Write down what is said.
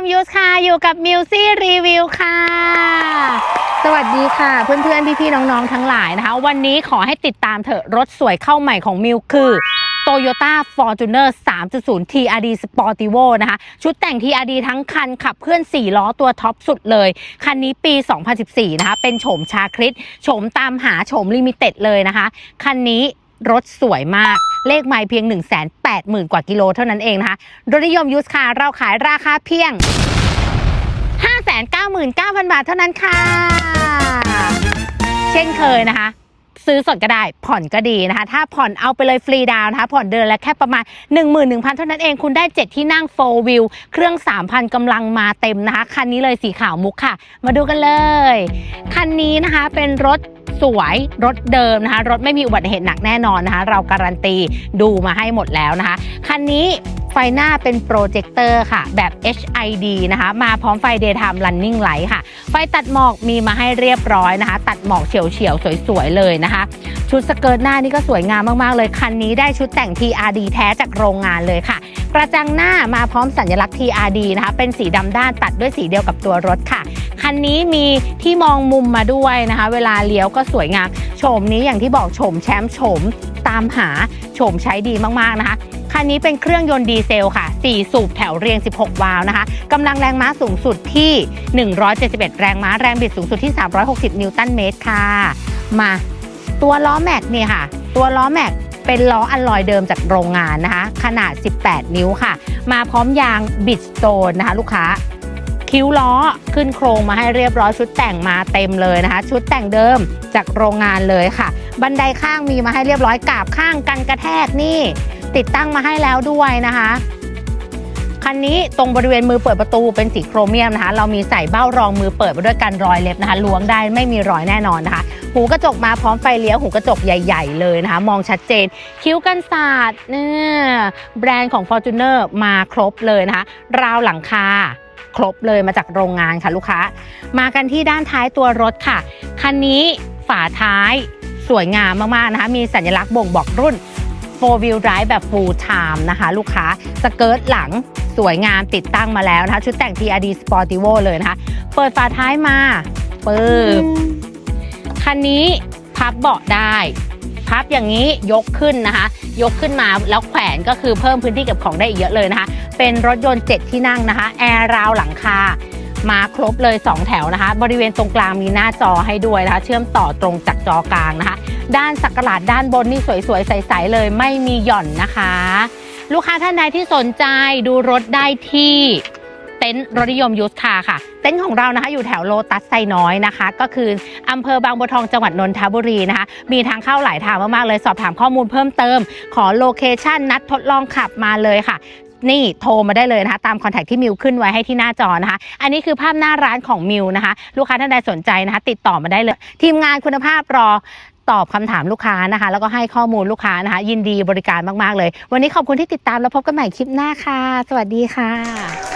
มยูสค่ะอยู่กับมิวซี่รีวิวค่ะ สวัสดีค่ะ เพื่อนๆ พี่ๆ น้องๆ ทั้งหลายนะคะ วันนี้ขอให้ติดตามเถอะรถสวยเข้าใหม่ของมิวคือ Toyota Fortuner 3.0 TRD Sportivo นะคะ ชุดแต่ง TRD ทั้งคันขับเคลื่อน 4 ล้อตัวท็อปสุดเลย คันนี้ปี 2014 นะคะ เป็นโฉมชาคริสโฉมตามหาโฉมลิมิเต็ดเลยนะคะ คันนี้ รถสวยมาก เลขไม่เพียง 1 8 0 0 0 0 กว่ากิโลเท่านั้นเองนะคะรถนิยมยูสคาร์เราขายราคาเพียง 599,000 บาทเท่านั้นค่ะ เช่นเคยนะคะซื้อสดก็ได้ผ่อนก็ดีนะคะ ถ้าผ่อนเอาไปเลยฟรีดาวนะคะ ผ่อนเดือนละแค่ประมาณ 11,000 เท่านั้นเองคุณได้ 7 ที่นั่ง4 wheel เครื่อง 3,000กำลังมาเต็มนะคะ คันนี้เลยสีขาวมุกค่ะ มาดูกันเลย คันนี้นะคะเป็นรถ สวยรถเดิมนะคะ รถไม่มีอุบัติเหตุหนักแน่นอนนะคะ เราการันตีดูมาให้หมดแล้วนะคะ คันนี้ไฟหน้าเป็นโปรเจคเตอร์ค่ะ แบบ HID นะคะ มาพร้อมไฟ Daytime Running Light ค่ะ ไฟตัดหมอกมีมาให้เรียบร้อยนะคะ ตัดหมอกเฉียวๆ สวยๆ เลยนะคะ ชุดสเกิร์ตหน้านี่ก็สวยงามมากๆ เลย คันนี้ได้ชุดแต่ง TRD แท้จากโรงงานเลยค่ะ กระจังหน้ามาพร้อมสัญลักษณ์ TRD นะคะ เป็นสีดำด้านตัดด้วยสีเดียวกับตัวรถค่ะ คันนี้มีที่มองมุมมาด้วยนะคะ เวลาเลี้ยวก็สวยงามโฉมนี้อย่างที่บอกโฉมแชมป์โฉมตามหาโฉมใช้ดีมากๆนะคะคันนี้เป็นเครื่องยนต์ดีเซลค่ะ 4 สูบแถวเรียง 16 วาล์วนะคะกำลังแรงม้าสูงสุดที่ 171 แรงม้าแรงบิดสูงสุดที่ 360 นิวตันเมตรค่ะ มาตัวล้อแม็กเนี่ยค่ะ ตัวล้อแม็กเป็นล้ออัลลอยเดิมจากโรงงานนะคะ ขนาด 18 นิ้วค่ะ มาพร้อมยางบิดสโตนนะคะ ลูกค้า คิ้วล้อขึ้นโครงมาให้เรียบร้อยชุดแต่งมาเต็มเลยนะคะ ชุดแต่งเดิมจากโรงงานเลยค่ะ บันไดข้างมีมาให้เรียบร้อยกาบข้างกันกระแทกนี่ ติดตั้งมาให้แล้วด้วยนะคะคันนี้ตรงบริเวณมือเปิดประตูเป็นสีโครเมียมนะคะ เรามีใส่เบ้ารองมือเปิดมาด้วยกันรอยเล็บนะคะล้วงได้ไม่มีรอยแน่นอนนะคะ หูกระจกมาพร้อมไฟเลี้ยวหูกระจกใหญ่ ๆ เลยนะคะ มองชัดเจน คิ้วกันศาสตร์เนี่ยแบรนด์ของ Fortuner มาครบเลยนะคะ ราวหลังคา ครบเลยมาจากโรงงานค่ะลูกค้า มากันที่ด้านท้ายตัวรถค่ะ คันนี้ฝาท้ายสวยงามมากๆนะคะ มีสัญลักษณ์บ่งบอกรุ่น 4 wheel drive แบบ full time นะคะ ลูกค้า สเกิร์ตหลังสวยงามติดตั้งมาแล้วนะคะ ชุดแต่ง TRD Sportivo เลยนะคะ เปิดฝาท้ายมาปึ๊บคันนี้พับเบาะได้ พับอย่างนี้ยกขึ้นนะคะ ยกขึ้นมาแล้วแขวนก็คือเพิ่มพื้นที่เก็บของได้อีกเยอะเลยนะคะ เป็นรถยนต์ 7 ที่นั่งนะคะ แอร์ราวหลังคา มาครบเลย 2 แถวนะคะ บริเวณตรงกลางมีหน้าจอให้ด้วยนะคะ เชื่อมต่อตรงจากจอกลางนะคะ ด้านสักหลาดด้านบนนี่สวยๆ ใสๆเลยไม่มีหย่อนนะคะ ลูกค้าท่านใดที่สนใจดูรถได้ที่เต็นท์รถนิยมยูสคาค่ะ เต็นท์ของเรานะคะอยู่แถวโลตัสไซน้อยนะคะ ก็คืออำเภอบางบัวทองจังหวัดนนทบุรีนะคะ มีทางเข้าหลายทางมากๆเลยสอบถามข้อมูลเพิ่มเติม ขอโลเคชันนัดทดลองขับมาเลยค่ะ นี่โทรมาได้เลยนะคะ ตามคอนแทคที่มิวขึ้นไว้ให้ที่หน้าจอนะคะ อันนี้คือภาพหน้าร้านของมิวนะคะ ลูกค้าท่านใดสนใจนะคะ ติดต่อมาได้เลย ทีมงานคุณภาพรอตอบคำถามลูกค้านะคะ แล้วก็ให้ข้อมูลลูกค้านะคะ ยินดีบริการมาก ๆ เลย วันนี้ขอบคุณที่ติดตามแล้วพบกันใหม่คลิปหน้าค่ะ สวัสดีค่ะ